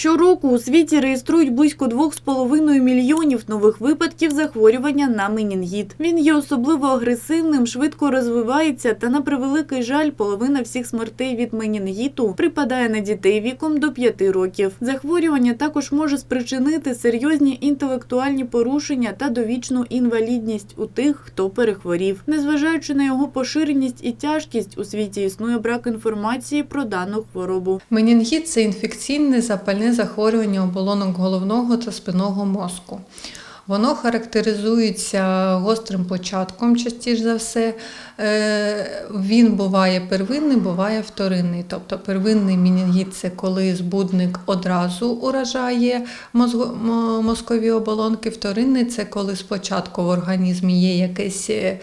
Щороку у світі реєструють близько 2,5 мільйонів нових випадків захворювання на менінгіт. Він є особливо агресивним, швидко розвивається та, на превеликий жаль, половина всіх смертей від менінгіту припадає на дітей віком до 5 років. Захворювання також може спричинити серйозні інтелектуальні порушення та довічну інвалідність у тих, хто перехворів. Незважаючи на його поширеність і тяжкість, у світі існує брак інформації про дану хворобу. Менінгіт це інфекційне запальне захворювання оболонок головного та спинного мозку. Воно характеризується гострим початком, частіше за все. Е, Він буває первинний, буває вторинний. Тобто первинний менінгіт – це коли збудник одразу уражає мозкові оболонки. Вторинний це коли спочатку в організмі є якесь е,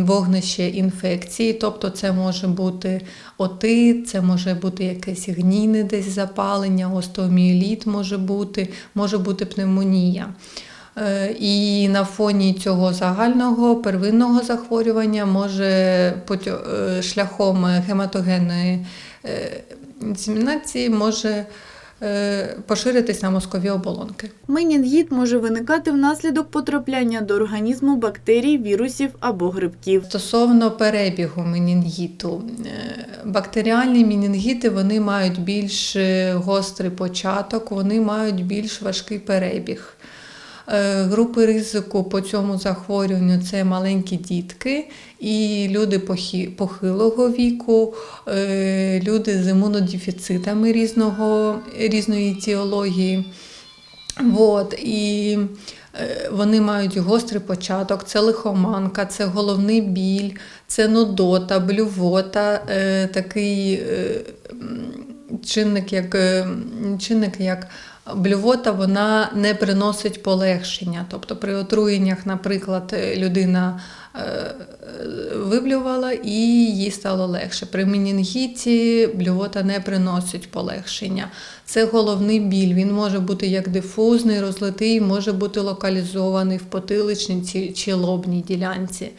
вогнище інфекції, тобто це може бути отит, це може бути якесь гнійне десь запалення, остеоміеліт може бути, може бути пневмонія. Е, І на фоні цього загального первинного захворювання може е, шляхом гематогенної е, інсемінації може поширитись на мозкові оболонки. Менінгіт може виникати внаслідок потрапляння до організму бактерій, вірусів або грибків. Стосовно перебігу менінгіту, бактеріальні менінгіти вони мають більш гострий початок, вони мають більш важкий перебіг. Е, Групи ризику по цьому захворюванню це маленькі дітки і люди похилого віку, е, люди з імунодефіцитами різного, різної етіології. Вот, і е, вони мають гострий початок, це лихоманка, це головний біль, це нудота, блювота, такий чинник, як, чинник, як блювота, вона не приносить полегшення. Тобто при отруєннях, наприклад, людина е, виблювала і їй стало легше. При менінгіті блювота не приносить полегшення. Це головний біль. Він може бути як дифузний, розлитий, може бути локалізований в потиличній чи лобній ділянці.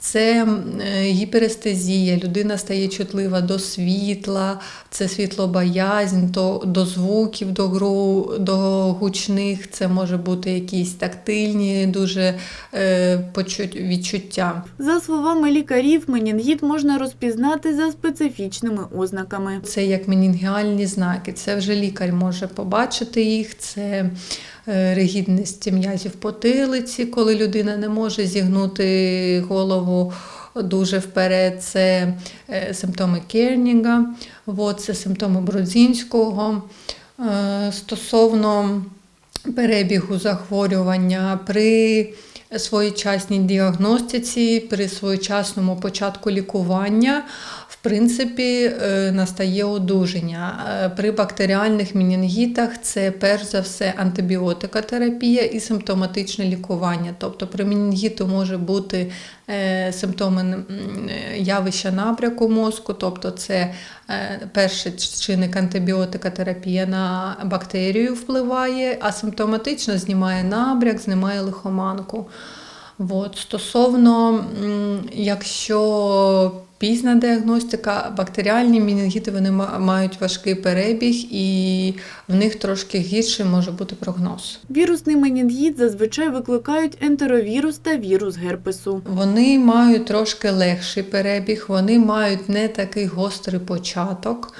Це е, гіперестезія, людина стає чутлива до світла, це світлобоязнь, то до звуків, до, гру, до гучних, це може бути якісь тактильні дуже е, відчуття. За словами лікарів, менінгіт можна розпізнати за специфічними ознаками. Це як менінгіальні знаки. Це вже лікар може побачити їх. Це е, ригідність м'язів потилиці, коли людина не може зігнути голову дуже вперед. Це е, симптоми Керніга, це симптоми Бродзінського. Е, Стосовно перебігу захворювання при своєчасній діагностиці, при своєчасному початку лікування, принципі, е, настає одужання. Е, При бактеріальних менінгітах це перш за все антибіотикотерапія і симптоматичне лікування. Тобто при менінгіту може бути е, симптоми явища набряку мозку, тобто це перший чинник антибіотикотерапія на бактерію впливає, а симптоматично знімає набряк, знімає лихоманку. От. Стосовно, якщо пізна діагностика, бактеріальні менінгіти вони ма- мають важкий перебіг і в них трошки гірший може бути прогноз. Вірусний менінгіт зазвичай викликають ентеровірус та вірус герпесу. Вони мають трошки легший перебіг, вони мають не такий гострий початок.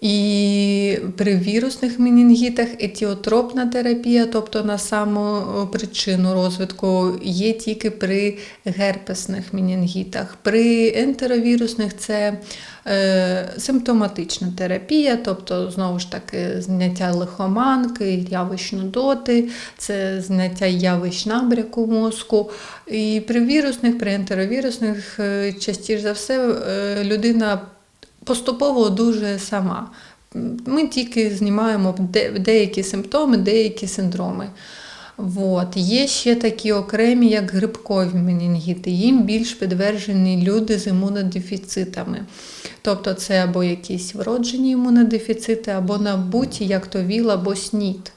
І при вірусних менінгітах етіотропна терапія, тобто на саму причину розвитку, є тільки при герпесних менінгітах. При ентеровірусних це е, симптоматична терапія, тобто знову ж таки зняття лихоманки, явищ нудоти, це зняття явищ набряку мозку. І при вірусних, при ентеровірусних е, частіше за все е, людина поступово одужує сама. Ми тільки знімаємо деякі симптоми, деякі синдроми. От. Є ще такі окремі, як грибкові менінгіти. Їм більш підтверджені люди з імунодефіцитами. Тобто це або якісь вроджені імунодефіцити, або набуті, як то ВІЛ, або СНІД.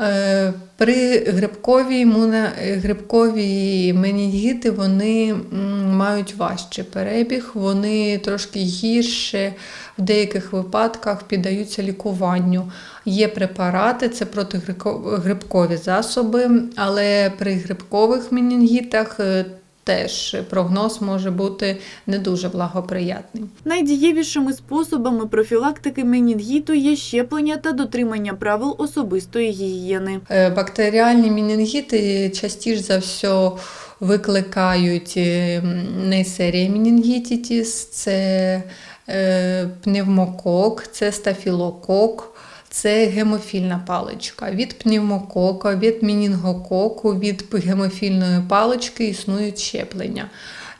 Е, При грибковій, грибковій менінгіти вони мають важче перебіг, вони трошки гірше в деяких випадках піддаються лікуванню. Є препарати, це протигрибкові засоби, але при грибкових менінгітах е, теж прогноз може бути не дуже благоприятним. Найдієвішими способами профілактики менінгіту є щеплення та дотримання правил особистої гігієни. Е, Бактеріальні менінгіти частіше за все викликають е, м, нейсерія менінгітітіс, це е, пневмокок, це стафілокок. Це гемофільна паличка. Від пневмокока, від мінінгококу, від гемофільної палички існують щеплення.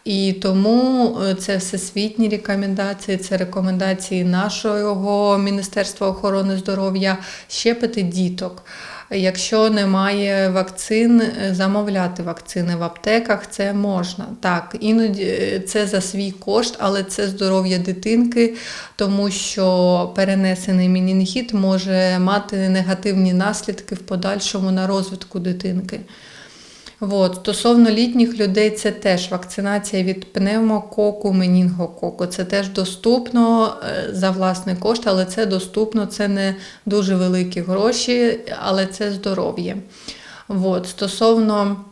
І тому е, це всесвітні рекомендації, це рекомендації нашого Міністерства охорони здоров'я щепити діток. Якщо немає вакцин, е, замовляти вакцини в аптеках, це можна. Так, іноді е, це за свій кошт, але це здоров'я дитинки, тому що перенесений менінгіт може мати негативні наслідки в подальшому на розвитку дитинки. От. Стосовно літніх людей, це теж вакцинація від пневмококу, менінгококу. Це теж доступно е, за власний кошт, але це доступно, це не дуже великі гроші, але це здоров'я. От. Стосовно,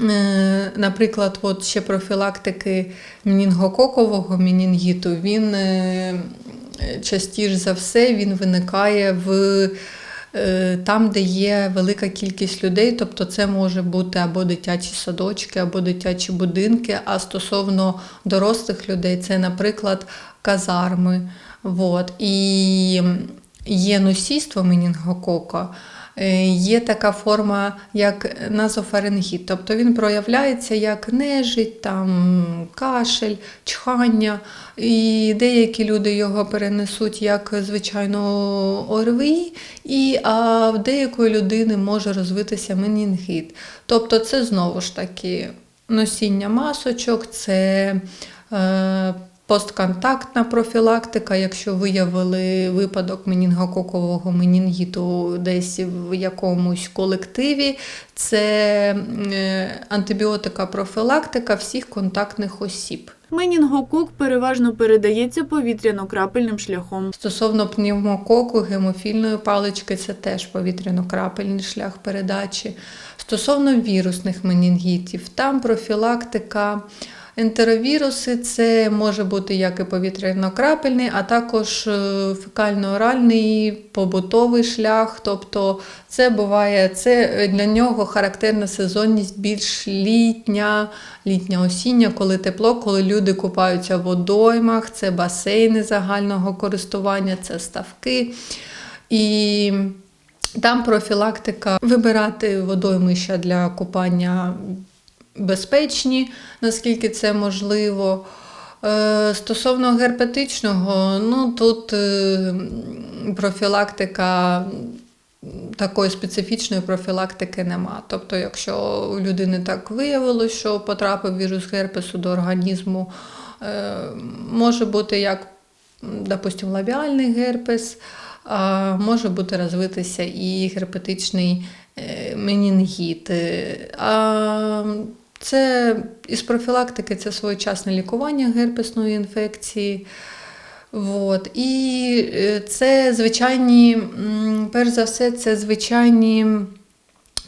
е, наприклад, от ще профілактики менінгококового менінгіту, він е, частіше за все він виникає в там, де є велика кількість людей, тобто це може бути або дитячі садочки, або дитячі будинки. А стосовно дорослих людей, це, наприклад, казарми. От. І є носійство менінгокока. Е, Є така форма, як назофарингіт, тобто він проявляється як нежить, там, кашель, чхання, і деякі люди його перенесуть як звичайно ОРВІ, і, а в деякої людини може розвитися менінгіт. Тобто це знову ж таки носіння масочок, це е, постконтактна профілактика, якщо виявили випадок менінгококового менінгіту десь в якомусь колективі, це е, антибіотика профілактика всіх контактних осіб. Менінгокок переважно передається повітряно-крапельним шляхом. Стосовно пневмококу, гемофільної палички, це теж повітряно-крапельний шлях передачі. Стосовно вірусних менінгітів, там профілактика. Ентеровіруси це може бути як і повітряно-крапельний, а також е, фекально-оральний побутовий шлях. Тобто це буває це для нього характерна сезонність більш літня, літня осіння, коли тепло, коли люди купаються в водоймах, це басейни загального користування, це ставки. І там профілактика вибирати водоймища для купання безпечні, наскільки це можливо. Е, Стосовно герпетичного, ну тут е, профілактика такої специфічної профілактики нема. Тобто, якщо у людини так виявилось, що потрапив вірус герпесу до організму, е, може бути як, допустимо, лабіальний герпес, а може бути розвитися і герпетичний менінгіт. А це із профілактики це своєчасне лікування герпесної інфекції. От. І е, це звичайні, перш за все, це звичайні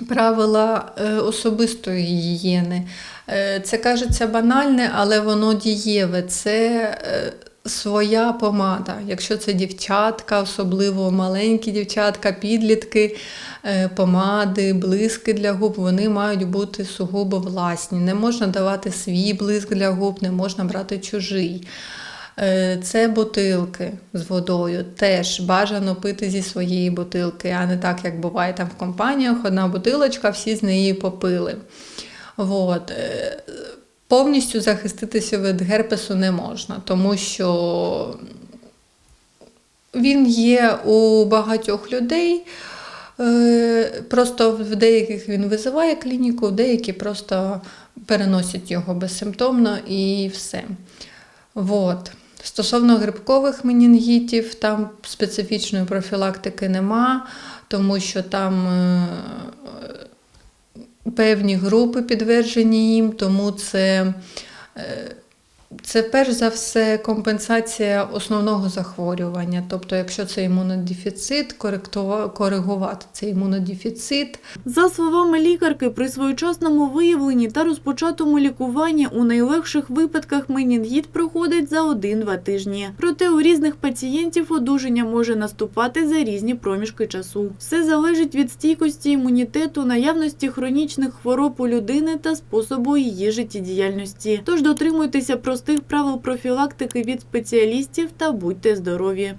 правила е, особистої гігієни. Е, Це кажеться банальне, але воно дієве. Це своя помада. Якщо це дівчатка, особливо маленькі дівчатка, підлітки, е, помади, блиски для губ, вони мають бути сугубо власні. Не можна давати свій блиск для губ, не можна брати чужий. Е, Це бутилки з водою. Теж бажано пити зі своєї бутилки, а не так, як буває там в компаніях. Одна бутилочка, всі з неї попили. Вот. Повністю захиститися від герпесу не можна, тому що він є у багатьох людей. Е, Просто в деяких він визиває клініку, деякі просто переносять його безсимптомно і все. Вот. Стосовно грибкових менінгітів, там специфічної профілактики нема, тому що там е, певні групи підтверджені їм, тому це, е, це перш за все компенсація основного захворювання. Тобто, якщо це імунодефіцит, коригувати цей імунодефіцит, За словами лікарки, при своєчасному виявленні та розпочатому лікуванні у найлегших випадках менінгіт проходить за 1-2 тижні. Проте у різних пацієнтів одужання може наступати за різні проміжки часу. Все залежить від стійкості імунітету, наявності хронічних хвороб у людини та способу її життєдіяльності. Тож дотримуйтеся простих правил профілактики від спеціалістів та будьте здорові.